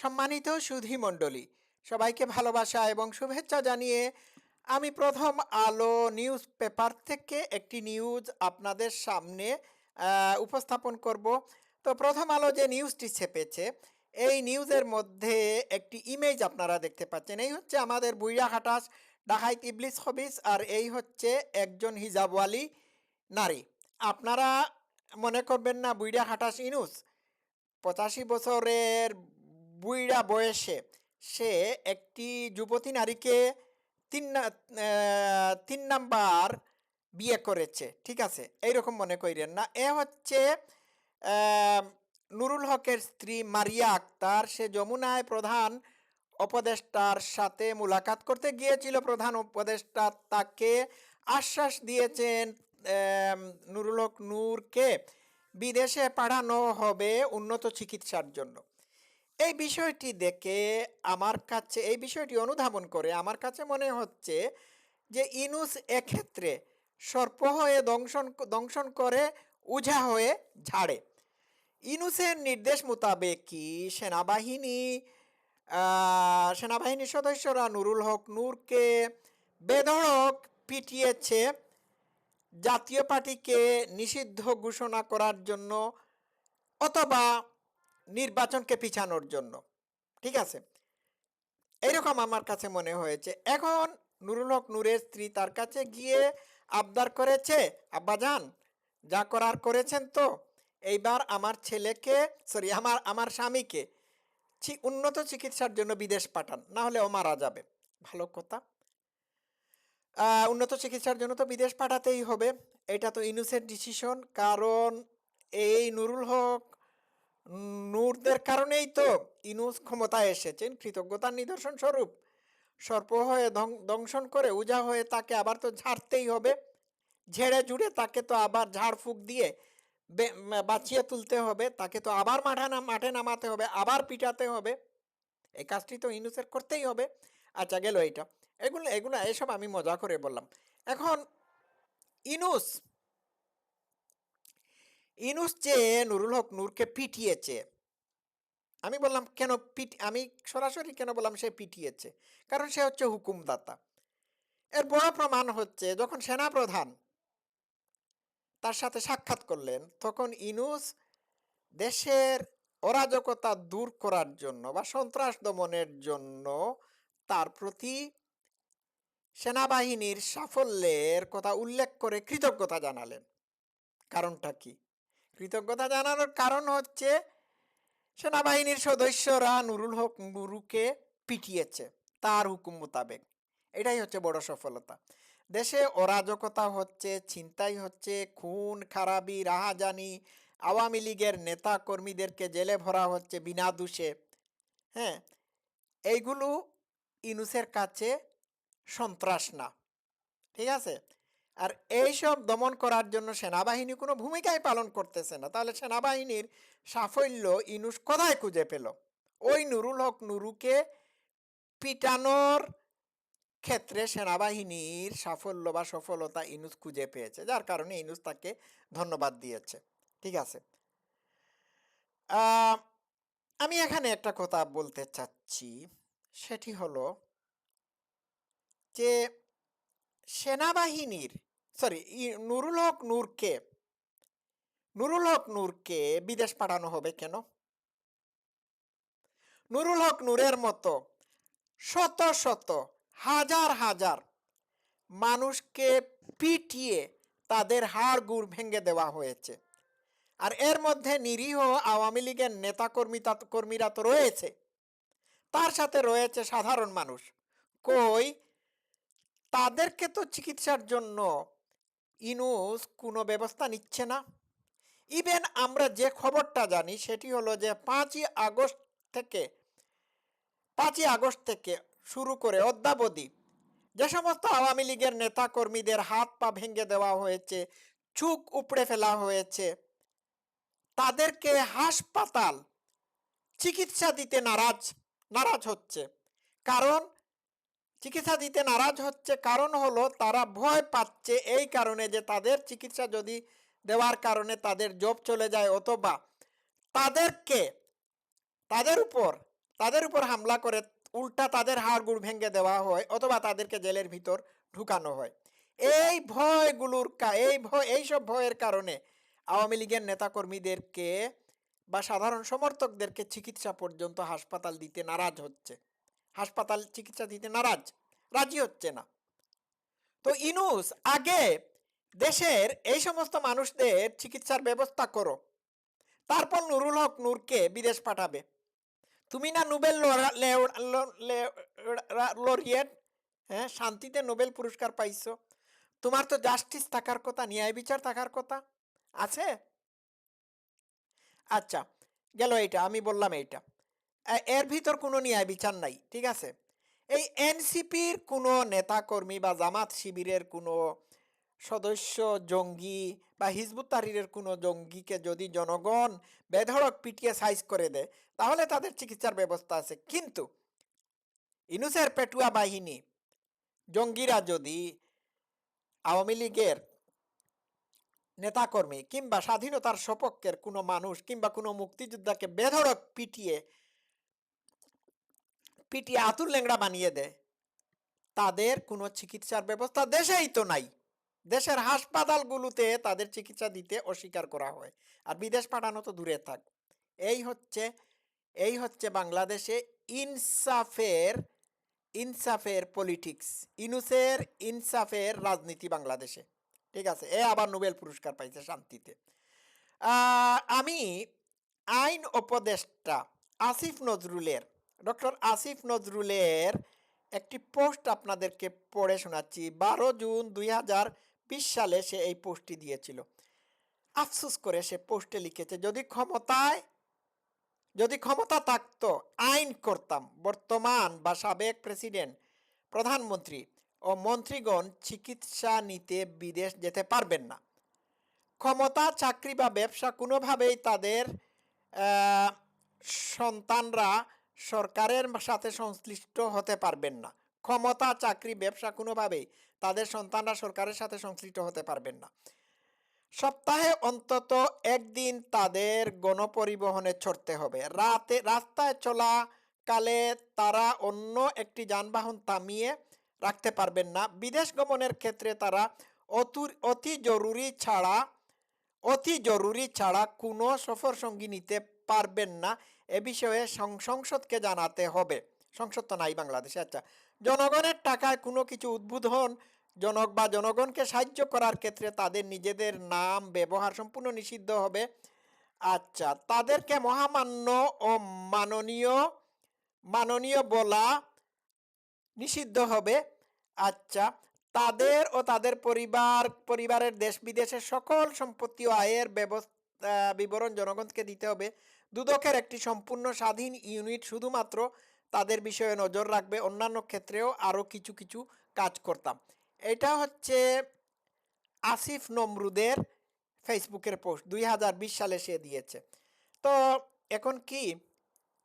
সম্মানিত সুধী মণ্ডলী, সবাইকে ভালোবাসা এবং শুভেচ্ছা জানিয়ে আমি প্রথম আলো নিউজ পেপার থেকে একটি নিউজ আপনাদের সামনে উপস্থাপন করব। তো প্রথম আলো যে নিউজটি ছেপেছে, এই নিউজের মধ্যে একটি ইমেজ আপনারা দেখতে পাচ্ছেন। এই হচ্ছে আমাদের বুইরা হাটাস ডাহাইত ইবলিস হবিস, আর এই হচ্ছে একজন হিজাবওয়ালি নারী। আপনারা মনে করবেন না বুইরা হাটাস ইনুস, পঁচাশি বছরের বুইড়া বয়সে সে একটি যুবতী নারীকে তিন তিন নাম্বার বিয়ে করেছে, ঠিক আছে? এইরকম মনে করেন না। এ হচ্ছে নুরুল হকের স্ত্রী মারিয়া আক্তার। সে যমুনায় প্রধান উপদেষ্টার সাথে মুলাকাত করতে গিয়েছিল। প্রধান উপদেষ্টা তাকে আশ্বাস দিয়েছেন নুরুল হক নূরকে বিদেশে পাঠানো হবে উন্নত চিকিৎসার জন্য। এই বিষয়টি দেখে আমার কাছে, এই বিষয়টি অনুধাবন করে আমার কাছে মনে হচ্ছে যে ইনুস এক্ষেত্রে সর্প হয়ে দংশন দংশন করে, উঝা হয়ে ঝাড়ে। ইনুসের নির্দেশ মোতাবেক কি সেনাবাহিনী সেনাবাহিনীর সদস্যরা নুরুল হক নূরকে বেধড়ক পিটিয়েছে। জাতীয় পার্টিকে নিষিদ্ধ ঘোষণা করার জন্য, অথবা নির্বাচনকে পিছানোর জন্য। ঠিক আছে? এইরকম আমার কাছে মনে হয়েছে। এখন নুরুল হক নূরের স্ত্রী তার কাছে গিয়ে আবদার করেছে আব্বাজান যা করার করেছেন তো। এইবার আমার ছেলেকে, সরি, আমার আমার স্বামীকে উন্নত চিকিৎসার জন্য বিদেশ পাঠান, না হলে ও মারা যাবে। ভালো কথা। উন্নত চিকিৎসার জন্য তো বিদেশ পাঠাতেই হবে। এটা তো ইনুসের ডিসিশন কারণ এই নুরুল হক নূরদের কারণেই তো ইনুস ক্ষমতায় এসেছেন, কৃতজ্ঞতার নিদর্শন স্বরূপ। সর্প হয়ে দংশন করে উজা হয়ে তাকে আবার তো ঝাড়তেই হবে। ঝেড়ে ঝুড়ে তাকে তো আবার ঝাড়ফুঁক দিয়ে বাঁচিয়ে তুলতে হবে, তাকে তো আবার মাঠে মাঠে নামাতে হবে, আবার পিটাতে হবে। এই কাজটি তো ইনুসের করতেই হবে। আচ্ছা গেল এইটা। এগুলো এগুলো, এসব আমি মজা করে বললাম। এখন ইনুস ইনুস যে নুরুল হক নূরকে পিটিয়েছে। আমি বললাম, কেন পিট আমি সরাসরি কেন বললাম, সে পিটিয়েছে? কারণ সে হচ্ছে হুকুমদাতা। এর বড় প্রমাণ হচ্ছে, যখন সেনাপ্রধান তার সাথে সাক্ষাৎ করলেন, তখন ইনুস দেশের অরাজকতা দূর করার জন্য বা সন্ত্রাস দমনের জন্য তার প্রতি সেনাবাহিনীর সাফল্যের কথা উল্লেখ করে কৃতজ্ঞতা জানালেন। কারণটা কি? কৃতজ্ঞতা জানানোর কারণ হচ্ছে সেনাবাহিনীর সদস্যরা নুরুল হক নুরুকে পিটিয়েছে তার হুকুম মোতাবেক। এটাই হচ্ছে বড় সফলতা। দেশে অরাজকতা হচ্ছে, ছিনতাই হচ্ছে, খুন, খারাপি, রাহাজানি, আওয়ামী লীগের নেতা কর্মীদেরকে জেলে ভরা হচ্ছে বিনা দোষে। হ্যাঁ এইগুলো ইনুসের কাছে সন্ত্রাস না। ঠিক আছে? আর এইসব দমন করার জন্য সেনাবাহিনী কোনো ভূমিকাই পালন করতেছে না। তাহলে সেনাবাহিনীর সাফল্য ইনুস কোথায় খুঁজে পেল? ওই নুরুল হক নুরুকে পিটানোর ক্ষেত্রে সেনাবাহিনীর সাফল্য বা সফলতা ইনুস খুঁজে পেয়েছে, যার কারণে ইনুস তাকে ধন্যবাদ দিয়েছে। ঠিক আছে। আমি এখানে একটা কথা বলতে চাচ্ছি। সেটি হলো যে সেনাবাহিনীর সরি নুরুল হক নূরকে নুরুল হক নূরকে বিদেশ পাঠানো হবে কেন? নুরুল হক নূরের মতো শত শত, হাজার হাজার মানুষকে পিটিয়ে তাদের হাড় গুড় ভেঙে দেওয়া হয়েছে। আর এর মধ্যে নিরীহ আওয়ামী লীগের নেতাকর্মী কর্মীরা তো রয়েছে। তার সাথে রয়েছে সাধারণ মানুষ। কই? তাদেরকে তো চিকিৎসার জন্য ইনুস কোনো ব্যবস্থা নিচ্ছে না। ইভেন আমরা যে খবরটা জানি সেটি হলো যে পাঁচই আগস্ট থেকে, পাঁচই আগস্ট থেকে শুরু করে অদ্যাবধি যে সমস্ত আওয়ামী লীগের নেতা কর্মীদের হাত পা ভেঙে দেওয়া হয়েছে, চুক উপড়ে ফেলা হয়েছে, তাদেরকে হাসপাতাল চিকিৎসা দিতে নারাজ নারাজ হচ্ছে। কারণ চিকিৎসা দিতে নারাজ হচ্ছে। কারণ হলো, তারা ভয় পাচ্ছে এই কারণে যে তাদের চিকিৎসা যদি দেওয়ার কারণে তাদের জব চলে যায় অথবা তাদেরকে, তাদের উপর তাদের উপর হামলা করে উল্টা তাদের হাড়গুড় ভেঙে দেওয়া হয় অথবা তাদেরকে জেলের ভিতর ঢুকানো হয়। এই ভয়গুলোর এই ভয় এইসব ভয়ের কারণে আওয়ামী লীগের নেতাকর্মীদেরকে বা সাধারণ সমর্থকদেরকে চিকিৎসা পর্যন্ত হাসপাতাল দিতে নারাজ হচ্ছে। হাসপাতাল চিকিৎসা দিতে নারাজ, রাজি হচ্ছে না। তো ইনুস, আগে দেশের এই সমস্ত মানুষদের চিকিৎসার ব্যবস্থা করো। তারপর নুরুল হক নূরকে বিদেশ পাঠাবে। তুমি না নোবেল লরিয়েট হ্যাঁ শান্তিতে নোবেল পুরস্কার পাইছো। তোমার তো জাস্টিস থাকার কথা, ন্যায় বিচার থাকার কথা আছে? আচ্ছা গেল এইটা, আমি বললাম এইটা। এর ভিতর কোনো ন্যায় বিচার নাই, ঠিক আছে? এই এনসিপির কোনো নেতাকর্মী বা জামাত শিবিরের কোনো সদস্য, জঙ্গি বা হিজবুত তাহরিরের কোনো জঙ্গিকে যদি জনগণ বেধড়ক পিটিয়ে সাইজ করে দেয়, তাহলে তাদের চিকিৎসার ব্যবস্থা আছে। কিন্তু ইনুসের পেটুয়া বাহিনী, জঙ্গিরা যদি আওয়ামী লীগের নেতাকর্মী কিংবা স্বাধীনতার সপক্ষের কোনো মানুষ কিংবা কোনো মুক্তিযোদ্ধাকে বেধড়ক পিটিয়ে পিটিয়ে আতুর ল্যাংড়া বানিয়ে দেয়। তাদের কোনো চিকিৎসার ব্যবস্থা দেশেই তো নাই। দেশের হাসপাতালগুলোতে তাদের চিকিৎসা দিতে অস্বীকার করা হয়। আর বিদেশ পাঠানো তো দূরে থাক। এই হচ্ছে এই হচ্ছে বাংলাদেশে ইনসাফের ইনসাফের পলিটিক্স। ইনুসের ইনসাফের রাজনীতি বাংলাদেশে। ঠিক আছে, এ আবার নোবেল পুরস্কার পাইছে শান্তিতে। আমি আইন উপদেষ্টা আসিফ নজরুলের ডক্টর আসিফ নজরুলের একটি পোস্ট আপনাদেরকে পড়ে শোনাচ্ছি। বারো জুন দুই হাজার বিশ সালে সে এই পোস্টটি দিয়েছিল। আফসোস করে সে পোস্টে লিখেছে, যদি ক্ষমতায়, যদি ক্ষমতা থাকতো, আইন করতাম। বর্তমান বা সাবেক প্রেসিডেন্ট, প্রধানমন্ত্রী ও মন্ত্রীগণ চিকিৎসা নিতে বিদেশ যেতে পারবেন না। ক্ষমতা, চাকরি বা ব্যবসা কোনোভাবেই তাদের সন্তানরা সরকারের সাথে সংশ্লিষ্ট হতে পারবেন না। ক্ষমতা, চাকরি, ব্যবসা কোনোভাবেই তাদের সন্তানরা সরকারের সাথে সংশ্লিষ্ট হতে পারবেন না। সপ্তাহে অন্তত একদিন তাদের গণপরিবহনে চড়তে হবে। রাতে, রাস্তায় চলাকালে তারা অন্য একটি যানবাহন থামিয়ে রাখতে পারবেন না। বিদেশ গমনের ক্ষেত্রে তারা অতি জরুরি ছাড়া, অতি জরুরি ছাড়া কোনো সফর সঙ্গী নিতে পারবেন না। এ বিষয়ে সংসদকে জানাতে হবে। সংসদ তো নাই বাংলাদেশে আচ্ছা। জনগণের টাকায় কোনো কিছু উদ্বোধন জনক বা জনগণকে সাহায্য করার ক্ষেত্রে তাদের নিজেদের নাম ব্যবহার সম্পূর্ণ নিষিদ্ধ হবে। আচ্ছা তাদেরকে মহামান্য ও মাননীয় মাননীয় বলা নিষিদ্ধ হবে। আচ্ছা তাদের ও তাদের পরিবার, পরিবারের দেশ বিদেশের সকল সম্পত্তি ও আয়ের ব্যবস্থা বিবরণ জনগণকে দিতে হবে। দুদকের একটি সম্পূর্ণ স্বাধীন ইউনিট শুধুমাত্র তাদের বিষয়ে নজর রাখবে। অন্যান্য ক্ষেত্রেও আরও কিছু কিছু কাজ করতাম। এটা হচ্ছে আসিফ নমরুদের ফেসবুকের পোস্ট। দুই হাজার বিশ সালে সে দিয়েছে। তো এখন কি?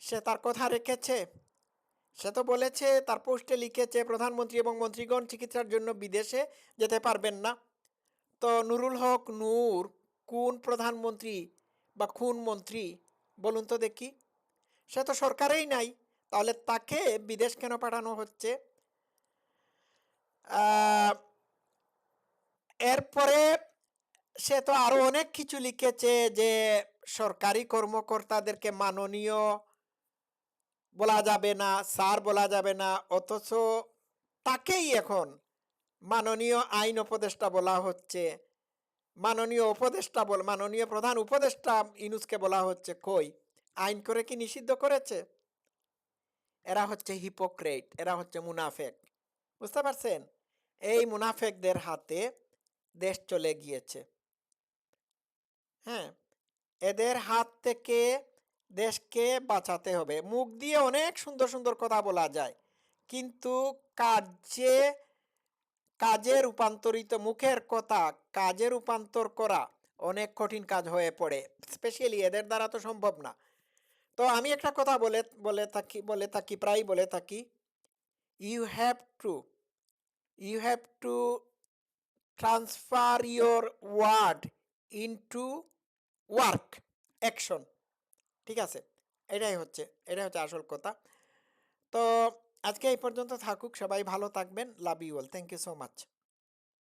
সে তার কথা রেখেছে। সে তো বলেছে, তার পোস্টে লিখেছে, প্রধানমন্ত্রী এবং মন্ত্রীগণ চিকিৎসার জন্য বিদেশে যেতে পারবেন না। তো নুরুল হক নূর কোন প্রধানমন্ত্রী বা কোন মন্ত্রী বলুন তো দেখি। সে তো সরকারেই নাই, তাহলে তাকে বিদেশ কেন পাঠানো হচ্ছে? এরপরে সে তো আরও অনেক কিছু লিখেছে যে সরকারি কর্মকর্তাদেরকে মাননীয় বলা যাবে না, স্যার বলা যাবে না, অথচ তাকেই এখন মাননীয় আইন উপদেষ্টা বলা হচ্ছে। মাননীয় উপদেষ্টা বল, মাননীয় প্রধান উপদেষ্টা ইনুসকে বলা হচ্ছে কই? আইন করে কি নিষিদ্ধ করেছে? এরা হচ্ছে হিপোক্রেট এরা হচ্ছে মুনাফেক। বুঝতে পারছেন? এই মুনাফেকদের হাতে দেশ চলে গিয়েছে। হ্যাঁ এদের হাত থেকে দেশকে বাঁচাতে হবে। মুখ দিয়ে অনেক সুন্দর সুন্দর কথা বলা যায়, কিন্তু কাজে কাজে রূপান্তরিত মুখের কথা, কাজে রূপান্তর করা অনেক কঠিন কাজ হয়ে পড়ে স্পেশালি এদের দ্বারা তো সম্ভব না। তো আমি একটা কথা বলে বলে থাকি বলে থাকি প্রায় বলে থাকি। You have to you have to transfer your word into work action ঠিক আছে? এটাই হচ্ছে এটাই হচ্ছে আসল কথা। তো আজকে এই পর্যন্ত থাকুক সবাই ভালো থাকবেন love you all thank you so much